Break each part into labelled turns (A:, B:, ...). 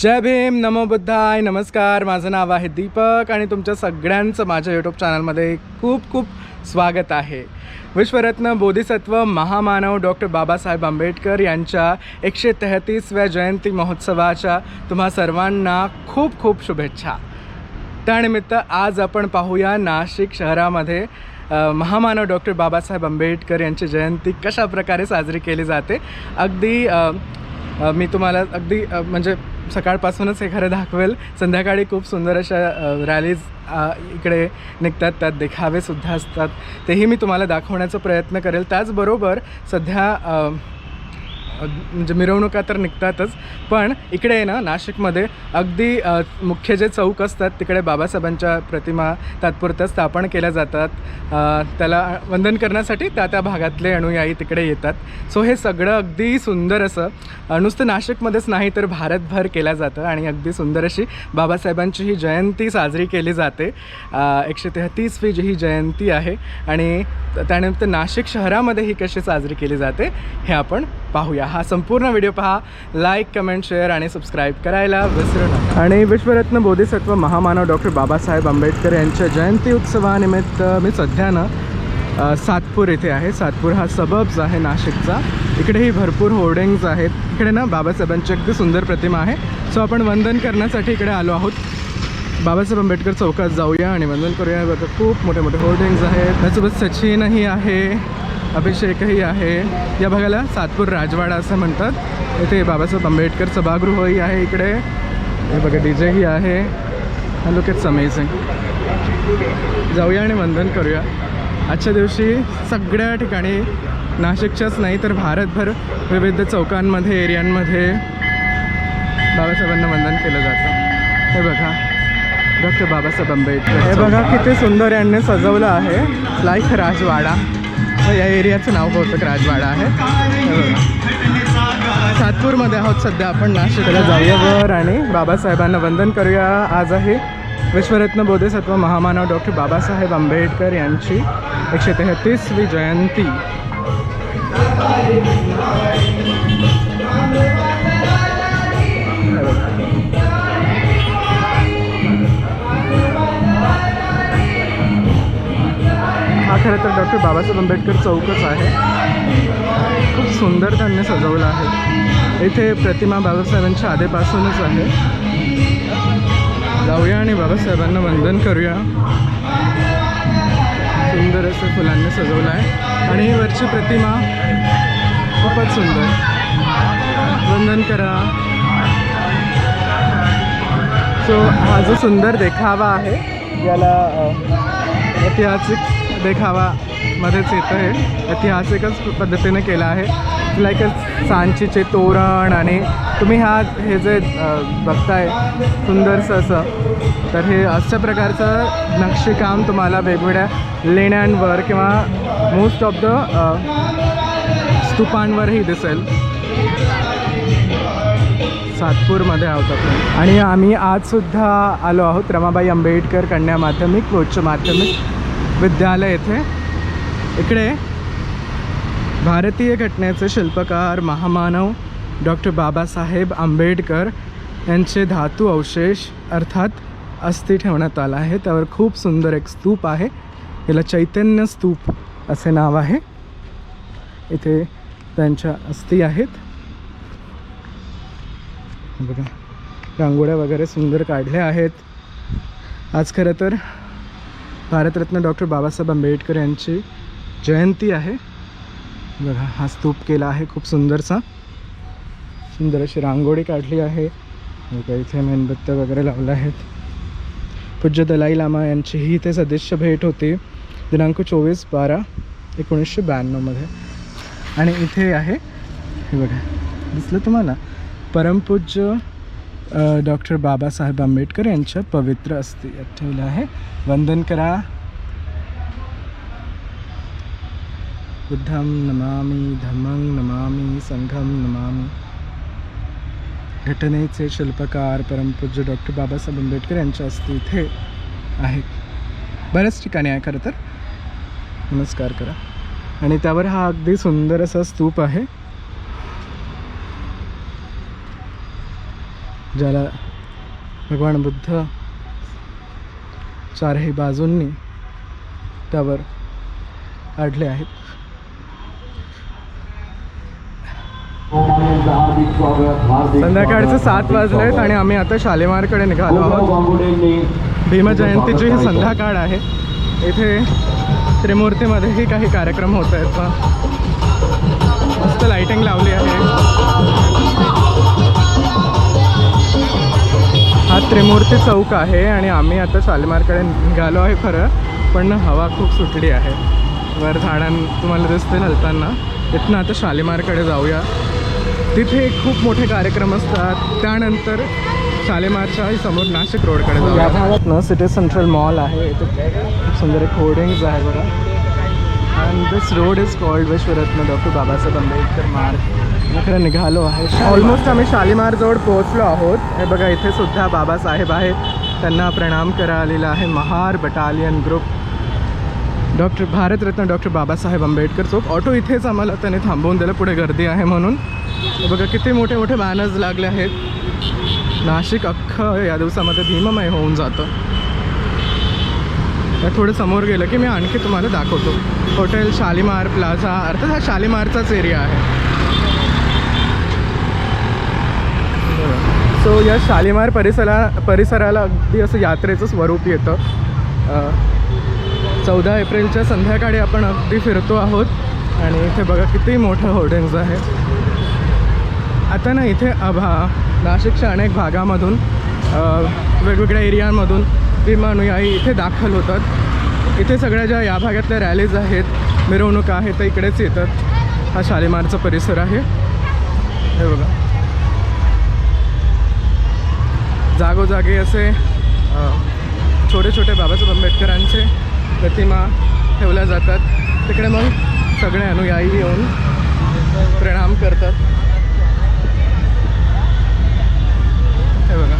A: जय भीम नमो बुद्धाय नमस्कार. माझं नाव आहे दीपक आणि तुमच्या सगळ्यांचं माझ्या यूट्यूब चॅनलमध्ये खूप खूप स्वागत आहे. विश्वरत्न बोधिसत्व महामानव डॉक्टर बाबासाहेब आंबेडकर यांच्या एकशे तेहतीसव्या जयंती महोत्सवाच्या तुम्हा सर्वांना खूप खूप शुभेच्छा. त्यानिमित्त आज आपण पाहूया नाशिक शहरामध्ये महामानव डॉक्टर बाबासाहेब आंबेडकर यांची जयंती कशा प्रकारे साजरी केली जाते. अगदी मी तुम्हाला अगदी म्हणजे सकाळपासूनच हे खरं दाखवेल. संध्याकाळी खूप सुंदर अशा रॅलीज इकडे निघतात. त्यात देखावेसुद्धा असतात. तेही मी तुम्हाला दाखवण्याचा प्रयत्न करेल. त्याचबरोबर सध्या म्हणजे मिरवणुका तर निघतातच पण इकडे आहे ना नाशिकमध्ये अगदी मुख्य जे चौक असतात तिकडे बाबासाहेबांच्या प्रतिमा तात्पुरत्या स्थापन केल्या जातात. त्याला वंदन करण्यासाठी त्या त्या भागातले अनुयायी तिकडे येतात. सो हे सगळं अगदी सुंदर असं नुसतं नाशिकमध्येच नाही तर भारतभर केलं जातं आणि अगदी सुंदर अशी बाबासाहेबांची ही जयंती साजरी केली जाते. एकशे तेहतीसवी जी ही जयंती आहे आणि त्यानिमित्त नाशिक शहरामध्ये ही कशी साजरी केली जाते हे आपण पाहूया. हा संपूर्ण व्हिडिओ पहा. लाईक कमेंट शेअर आणि सबस्क्राईब करायला विसरू नका. आणि विश्वरत्न बोधिसत्व महामानव डॉक्टर बाबासाहेब आंबेडकर यांच्या जयंती उत्सवानिमित्त मी सध्या ना सातपूर येथे आहे. सातपूर हा सबब्स आहे नाशिकचा. इकडेही भरपूर होर्डिंग्ज आहेत. इकडे ना बाबासाहेबांची अगदी सुंदर प्रतिमा आहे. सो आपण वंदन करण्यासाठी इकडे आलो आहोत. बाबासाहेब आंबेडकर चौकात जाऊया आणि वंदन करूया. बघा खूप मोठे मोठे होर्डिंग्ज आहेत. त्यासोबत सचिनही आहे. अभिषेकही आहे. या भागाला सातपूर राजवाडा असं म्हणतात. इथे बाबासाहेब आंबेडकर सभागृहही आहे इकडे. हे बघा डी जेही आहे. लुक इट्स अमेझिंग जाऊया आणि वंदन करूया. आजच्या दिवशी सगळ्या ठिकाणी नाशिकच्याच नाही तर भारतभर विविध चौकांमध्ये एरियांमध्ये बाबासाहेबांना वंदन केलं जातं. हे बघा डॉक्टर बाबासाहेब आंबेडकर हे बघा किती सुंदर यांनी सजवलं आहे. लाईक राजवाडा. हो, या एरियाचं नाव बहुतेक राजवाडा आहे. सातपूरमध्ये आहोत सध्या आपण नाशिकला. जाऊया वर आणि बाबासाहेबांना वंदन करूया. आज आहे विश्वरत्न बोधिसत्व महामानव डॉक्टर बाबासाहेब आंबेडकर यांची एकशे तेहतीसवी जयंती. खरं तर डॉक्टर बाबासाहेब आंबेडकर चौकच आहे. खूप सुंदर त्यांनी सजवलं आहे. इथे प्रतिमा बाबासाहेबांच्या आधीपासूनच आहे. जाऊया आणि बाबासाहेबांना वंदन करूया. सुंदर असं फुलांनी सजवलं आहे. आणि ही वरची प्रतिमा खूपच सुंदर. वंदन करा. सो हा जो सुंदर देखावा आहे याला ऐतिहासिक देखावा मध्येच येतं आहे ऐतिहासिकच पद्धतीने केलं आहे. लाईक सांचीचे तोरण आणि तुम्ही हा हे जे बघताय सुंदरसं असं तर हे अशा प्रकारचं नक्षीकाम तुम्हाला वेगवेगळ्या लेण्यांवर किंवा मोस्ट ऑफ द स्तूपांवरही दिसेल. सातपूरमध्ये आहोत आपण. आणि आम्ही आजसुद्धा आलो आहोत रमाबाई आंबेडकर कन्या माध्यमिक व उच्च माध्यमिक विद्यालय येथे. इकडे भारतीय घटनेचे शिल्पकार महामानव डॉक्टर बाबासाहेब आंबेडकर यांचे धातू अवशेष अर्थात अस्थि ठेवण्यात आला आहे. त्यावर खूप सुंदर एक स्तूप आहे. याला चैतन्य स्तूप असे नाव आहे. इथे त्यांच्या अस्थी आहेत. बघा रांगोळ्या वगैरे सुंदर काढल्या आहेत. आज खरं तर भारतरत्न डॉक्टर बाबासाहेब आंबेडकर यांची जयंती आहे. बघा हा स्तूप केला आहे खूप सुंदरसा. सुंदर अशी रांगोळी काढली आहे. बघा इथे मेणबत्त्या वगैरे लावल्या आहेत. पूज्य दलाई लामा यांचीही इथे सदस्य भेट होती. दिनांक चोवीस बारा एकोणीसशे ब्याण्णवमध्ये आणि इथे आहे हे बघा दिसलं तुम्हाला? परमपूज्य डॉक्टर बाबासाहेब आंबेडकर यांच्या पवित्र अस्थी यात ठेवलं आहे. वंदन करा. बुद्धम नमामी धम्मं नमामी संघम नमामी. घटनेचे शिल्पकार परमपूज्य डॉक्टर बाबासाहेब आंबेडकर यांच्या अस्थी इथे आहेत. बऱ्याच ठिकाणी आहे खरं तर. नमस्कार करा. आणि त्यावर हा अगदी सुंदर असा स्तूप आहे. ज्याला भगवान बुद्ध चारही बाजूंनी त्यावर काढले आहेत. संध्याकाळचे सात वाजले आहेत आणि आम्ही आता शालेमारकडे निघालो आहोत. भीमजयंतीची ही संध्याकाळ आहे. इथे त्रिमूर्तीमध्येही काही कार्यक्रम होत आहेत. मस्त लाइटिंग लावली आहे. त्रिमूर्ती चौक आहे आणि आम्ही आता शालिमारकडे निघालो आहे खरं पण हवा खूप सुटली आहे. वर झाडां तुम्हाला दिसतील हलताना. इथनं आता शालिमारकडे जाऊया. तिथे खूप मोठे कार्यक्रम असतात. त्यानंतर शालेमारच्या समोर नाशिक रोडकडे जाऊ या भागात ना सिटी सेंट्रल मॉल आहे. इथे खूप सुंदर एक होर्डिंग्ज आहे बघा. And this road is called Vishwaratna doctor Babasaheb Ambedkar Marg. इकडे निघालो आहे. ऑलमोस्ट आम्ही शालिमार जवळ पोहोचलो आहोत. हे बघा इथे सुद्धा बाबासाहेब आहेत. त्यांना प्रणाम करायला आहे Mahar battalion group. Doctor Bharat Ratna doctor Babasaheb Ambedkar Chowk. Auto इथेच आम्हाला त्याने थांबवून दिलं. पुढे गर्दी आहे म्हणून. बघा किती मोठे मोठे बॅनर्स लागले आहेत. नाशिक अख्खं या दिवसामध्ये भीममय होऊन जातं. त्या थोडं समोर गेलं की मी आणखी तुम्हाला दाखवतो. हॉटेल शालिमार प्लाझा अर्थात हा शालिमारचाच एरिया आहे. सो या शालिमार परिसरा परिसराला अगदी असं यात्रेचं स्वरूप येतं. चौदा एप्रिलच्या संध्याकाळी आपण अगदी फिरतो आहोत आणि इथे बघा किती मोठं होर्डिंग्ज आहे. आता ना इथे अभा नाशिकच्या अनेक भागामधून वेगवेगळ्या एरियांमधून विमानुयायी इथे दाखल होतात. इथे सगळ्या ज्या या भागातल्या रॅलीज आहेत मिरवणुका आहेत त्या इकडेच येतात. हा शालिमारचा परिसर आहे. हे बघा. जागोजागी असे छोटे छोटे बाबासाहेब आंबेडकरांचे प्रतिमा ठेवल्या जातात. तिकडे मग सगळे अनुयायी येऊन प्रणाम करतात. हे बघा.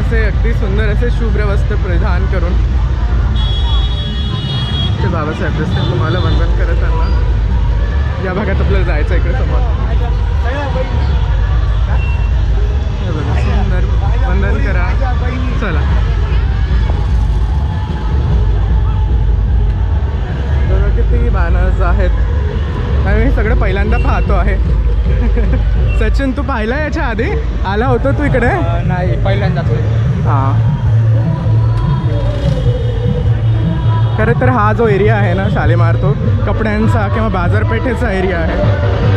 A: असे अगदी सुंदर असे शुभ्र वस्त्र परिधान करून ते बाबासाहेब दिसतील तुम्हाला वंदन करताना या भागात आपल्याला जायचं इकडे समोर. हे बघा. सुंदर वंदन करा. चला. बघा किती बॅनर्स आहेत. आणि मी सगळं पहिल्यांदा पाहतो आहे. सचिन तू पाहिला याच्या आधी? आला होता तू इकडे?
B: नाही पहिल्यांदाच
A: हां. खरं तर हा जो एरिया आहे ना शालेमार तो कपड्यांचा किंवा बाजारपेठेचा एरिया आहे.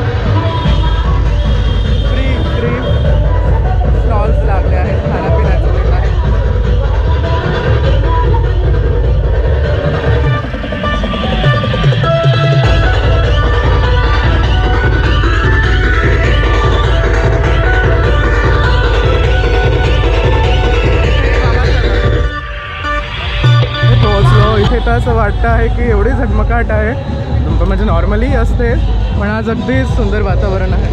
A: पोहोचलो तर असं वाटतं आहे की एवढी झगमगाट आहे. म्हणजे नॉर्मली असते पण आज अगदी सुंदर वातावरण आहे.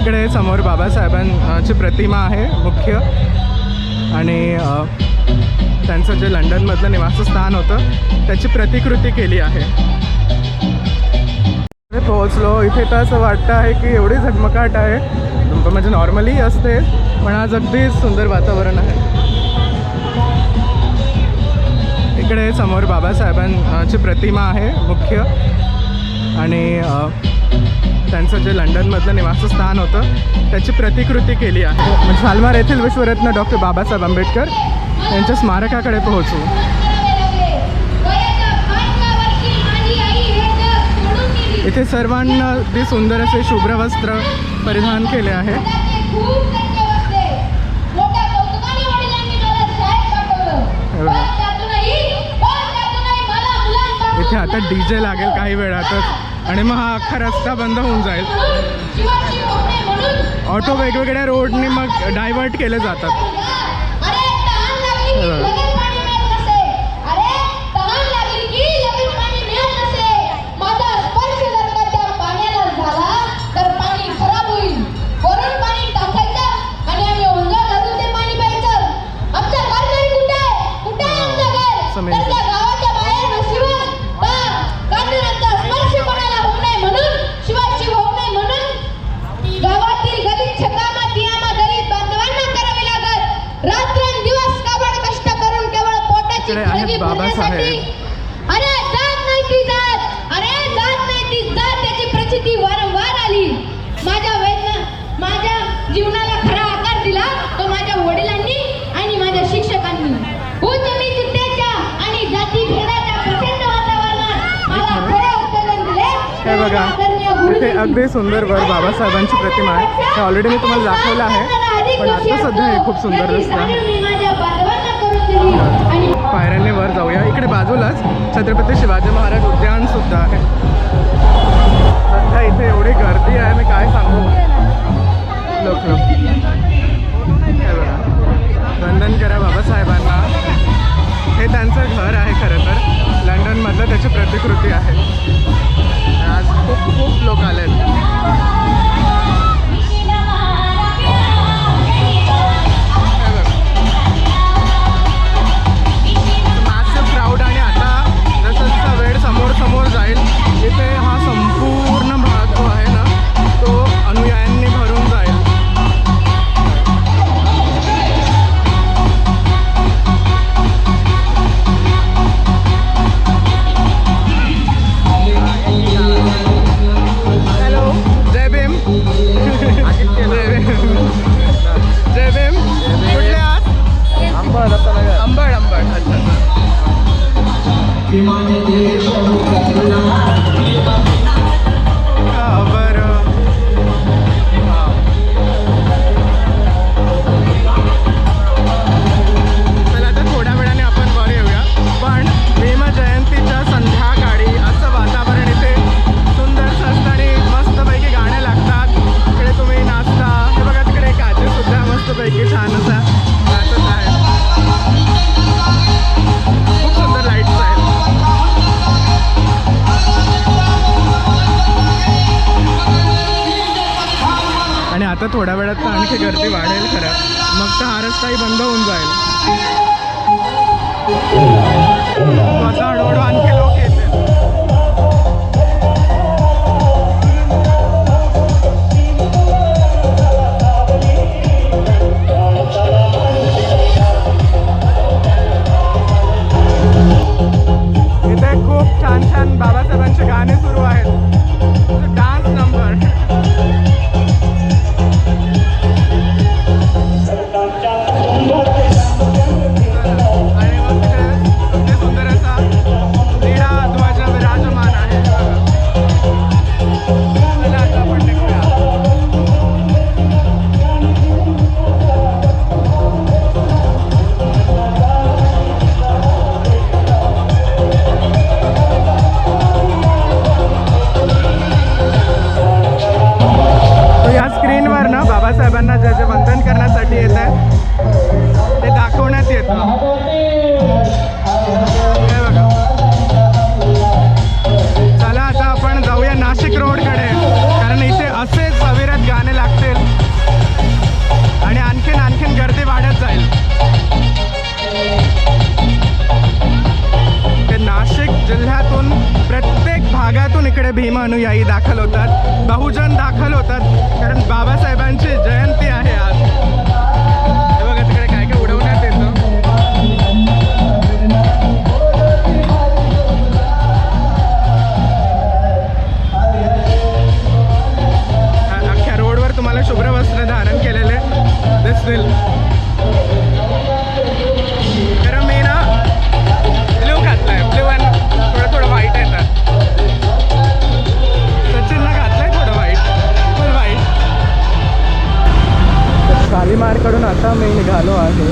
A: इकडे समोर बाबासाहेबांची प्रतिमा आहे मुख्य. आणि त्यांचं जे लंडनमधलं निवासस्थान होतं त्याची प्रतिकृती केली आहे. पोहोचलो. इथे तर असं वाटतं आहे की एवढी झगमगाट आहे. म्हणजे नॉर्मली असते पण आज अगदी सुंदर वातावरण आहे. इकडे समोर बाबासाहेबांची प्रतिमा आहे मुख्य. आणि त्यांचं जे लंडनमधलं निवासस्थान होतं त्याची प्रतिकृती केली आहे. म्हणजे शालमार येथील विश्वरत्न डॉक्टर बाबासाहेब आंबेडकर यांच्या स्मारकाकडे पोहोचू. इथे सर्वांना ते सुंदर असे शुभ्र वस्त्र परिधान केले आहे. इथे आता डी जे लागेल काही वेळातच. आणि मग हा अख्खा रस्ता बंद होऊन जाईल. ऑटो वेगवेगळ्या रोडने मग डायव्हर्ट केले जातात. बाबासाहेब.
C: अरे जात नाही ती जात. अरे जात नाही ती जात. त्याची प्रचिती वारंवार आली. माझ्या वेदना माझ्या जीवनाला खरा आकार दिला तो माझ्या वडिलांनी आणि माझ्या शिक्षकांनी. उच्च नीचतेच्या आणि जाती भेदाच्या प्रचंड वातावरणात मला खरं उत्तेजन दिले.
A: हे बघा इथे. अगदी सुंदर वर बाबासाहेबांची प्रतिमा आहे. हे ऑलरेडी मी तुम्हाला दाखवलं आहे. पण आता सध्या हे खूप सुंदर दिसतं
C: दिली. आणि
A: पायऱ्यांनी वर जाऊया. इकडे बाजूलाच छत्रपती शिवाजी महाराज उद्यान सुद्धा आहे. सध्या इथे एवढी गर्दी आहे मी काय सांगू? लोक वंदन करा बाबासाहेबांना. हे त्यांचं घर आहे खरं तर. लंडनमधलं त्याची प्रतिकृती आहे. आज खूप खूप लोक आले आहेत समोर जाईल. इथे हा संपूर्ण आता थोड्या वेळात तर आणखी गर्दी वाढेल खरं. मग तर हा रस्ताही बंद होऊन जाईल. आता हळूहळू आणखी आणि भागातून भीम अनुयायी दाखल होतात. बहुजन दाखल होतात. कारण बाबासाहेबांची जयंती आहे आज. काय काय उडवण्यात अख्ख्या रोडवर तुम्हाला शुभ्र वस्त्र धारण केलेले दिसतील. शालिमारकडून आता मी निघालो आहे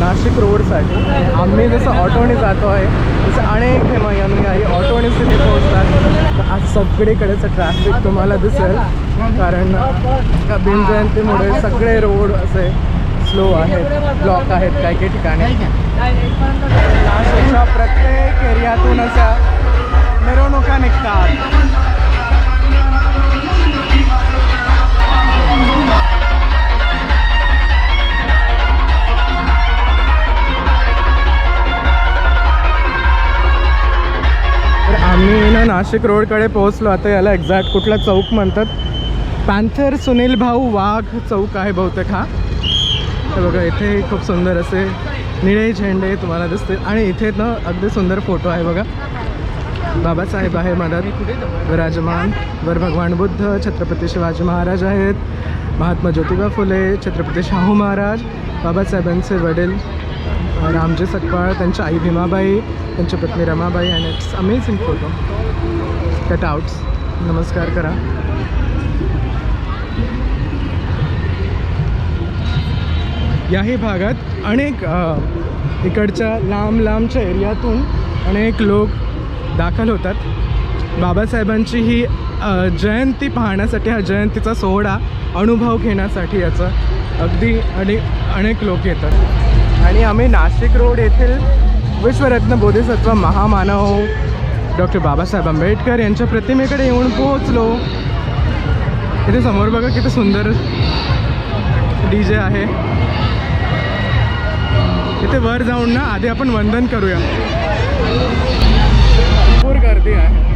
A: नाशिक रोडसाठी. आम्ही जसं ऑटोने जातो आहे तसं अनेक हे मै अनुयायी ऑटोनेच तिथे पोहोचतात आज सगळीकडेचं ट्रॅफिक तुम्हाला दिसेल. कारण का भीम सगळे रोड असे स्लो आहेत ब्लॉक आहेत काही काही ठिकाणी. नाशिकच्या प्रत्येक एरियातून अशा मिरवणुका निघतात. आम्ही ना नाशिक रोडकडे पोहोचलो. आता याला एक्झॅक्ट कुठला चौक म्हणतात. पॅन्थर सुनील भाऊ वाघ चौक आहे बहुतेक हा. तर बघा इथे खूप सुंदर असे निळे झेंडे तुम्हाला दिसतील. आणि इथे ना अगदी सुंदर फोटो आहे बघा. बाबासाहेब आहे मदत विराजमान वर भगवान बुद्ध छत्रपती शिवाजी महाराज आहेत. महात्मा ज्योतिबा फुले छत्रपती शाहू महाराज बाबासाहेबांचे वडील रामजी सकपाळ त्यांच्या आई भीमाबाई त्यांची पत्नी रमाबाई आणि it's amazing photo cut outs नमस्कार करा. याही भागात अनेक इकडच्या लांब लांबच्या एरियातून अनेक लोक दाखल होतात. बाबासाहेबांची ही जयंती पाहण्यासाठी हा जयंतीचा सोहळा अनुभव घेण्यासाठी याचा अगदी आणि अनेक लोक येतात. आणि आम्ही नाशिक रोड येथील विश्वरत्न बोधिसत्व महामानव डॉक्टर बाबासाहेब आंबेडकर यांच्या प्रतिमेकडे येऊन पोहोचलो. इथे समोर बघा किती सुंदर डी जे आहे. इथे वर जाऊन ना आधी आपण वंदन करूया. भरपूर गर्दी आहे.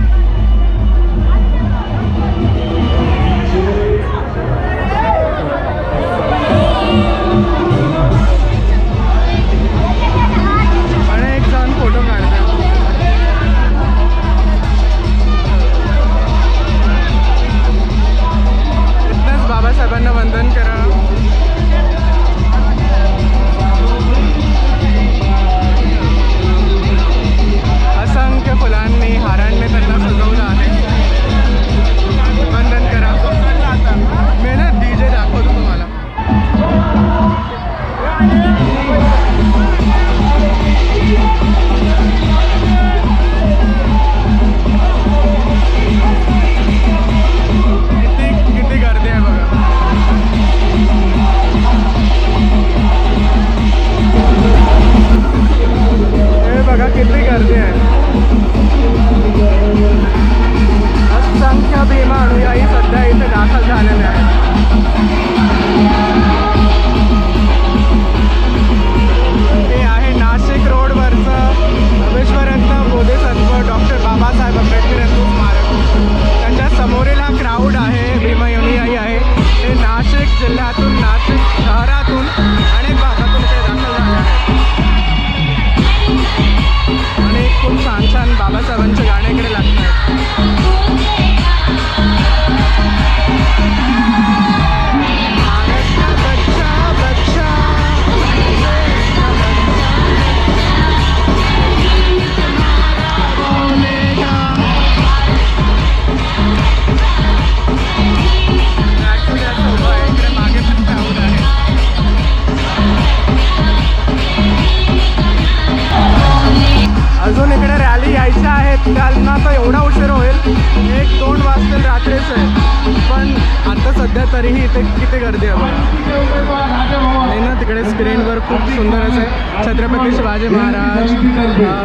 A: खूप सुंदर असे छत्रपती शिवाजी महाराज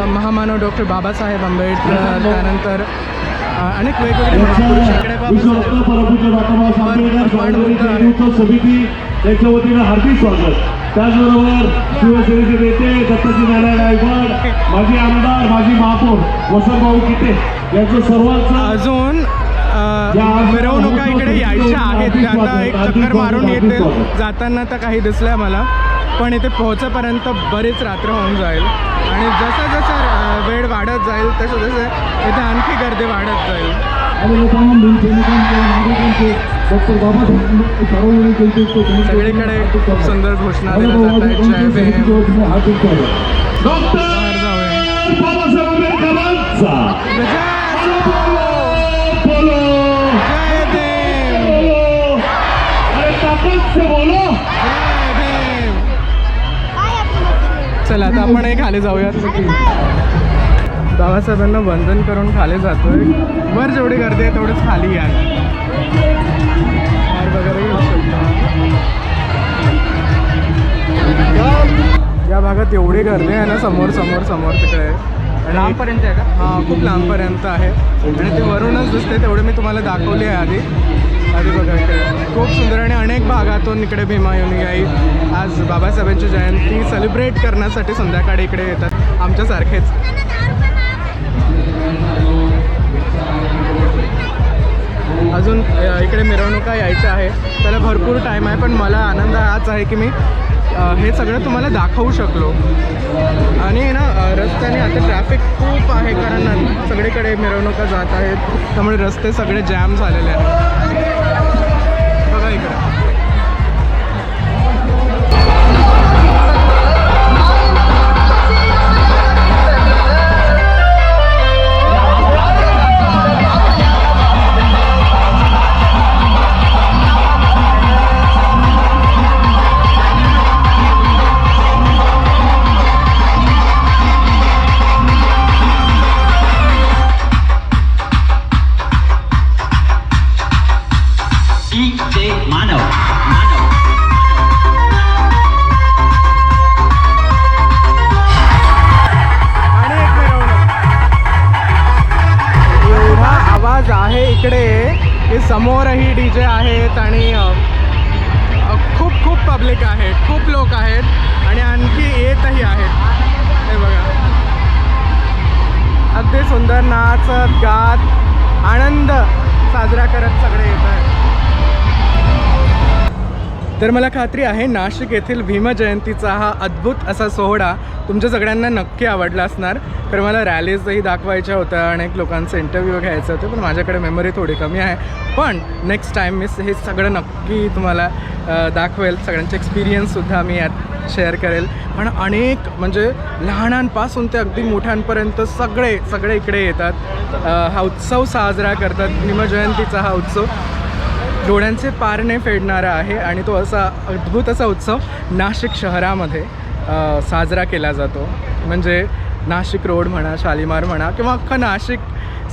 A: महामानव डॉक्टर बाबासाहेब आंबेडकर त्यानंतर अनेक वेगवेगळे
B: वतीनं हार्दिक स्वागत. त्याचबरोबर शिवसेनेचे नेते दत्ताजी नारायण गायकवाड माजी आमदार माजी महापौर वसंतभाऊ किटे यांचं सर्वांचं
A: अजून मिरवणुका इकडे यायच्या आहेत त्या आता एक चक्कर मारून येतील जाताना तर काही दिसल्या मला. पण इथे पोहोचेपर्यंत बरीच रात्र होऊन जाईल. आणि जसं जसं वेळ वाढत जाईल तसं तसं इथे आणखी गर्दी वाढत जाईल. सगळीकडे खूप सुंदर घोषणा दिल्या
B: बोलो?
A: चला आता आपण हे खाली जाऊयात. बाबासाहेबांना वंदन करून खाली जातोय. वर जेवढी गर्दी आहे तेवढंच खाली या. बाहेर वगैरे येऊ शकता. या भागात एवढी गर्दी आहे ना समोर समोर समोर तिकडे. आणि लांबपर्यंत आहे का? हां खूप लांबपर्यंत आहे. आणि ते वरूनच दिसते तेवढे मी तुम्हाला दाखवली आहे आधी. खूप सुंदर आणि अनेक भागातून इकडे भीमा आई आज बाबासाहेबांची जयंती सेलिब्रेट करण्यासाठी संध्याकाळी इकडे येतात. आमच्यासारखेच. अजून इकडे मिरवणुका यायच्या आहे. त्याला भरपूर टाईम आहे पण मला आनंद हाच आहे की मी हे सगळं तुम्हाला दाखवू शकलो. आणि ना रस्त्याने आता ट्रॅफिक खूप आहे कारण सगळीकडे मिरवणुका जात आहेत. त्यामुळे रस्ते सगळे जॅम झालेले आहेत. समोरही डी जे आहेत आणि खूप खूप पब्लिक आहे खूप लोक आहेत आणि आणखी येतही आहेत. हे बघा. अगदी सुंदर नाचत गात आनंद साजरा करत सगळे येत आहेत. तर मला खात्री आहे नाशिक येथील भीमजयंतीचा हा अद्भुत असा सोहळा तुमच्या सगळ्यांना नक्की आवडला असणार. तर मला रॅलीजही दाखवायच्या होत्या अनेक लोकांचे इंटरव्ह्यू घ्यायचे होते पण माझ्याकडे मेमरी थोडी कमी आहे. पण नेक्स्ट टाईम मी हे सगळं नक्की तुम्हाला दाखवेल. सगळ्यांचे एक्सपिरियन्ससुद्धा मी यात शेअर करेल. पण अनेक म्हणजे लहानांपासून ते अगदी मोठ्यांपर्यंत सगळे सगळे इकडे येतात. हा उत्सव साजरा करतात. भीमजयंतीचा हा उत्सव डोळ्यांचे पारणे फेडणारा आहे आणि तो असा अद्भुत असा उत्सव नाशिक शहरामध्ये साजरा केला जातो. म्हणजे नाशिक रोड म्हणा शालिमार म्हणा किंवा अख्खं नाशिक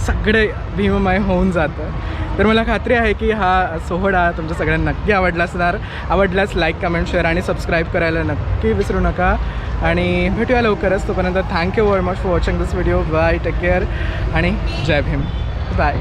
A: सगळे भीममय होऊन जातं. तर मला खात्री आहे की हा सोहळा तुमच्या सगळ्यांना नक्की आवडला असणार. आवडल्यास लाईक कमेंट शेअर आणि सबस्क्राईब करायला नक्की विसरू नका. आणि भेटूया लवकरच. तोपर्यंत thank you very much for watching this video bye take care आणि जय भीम. बाय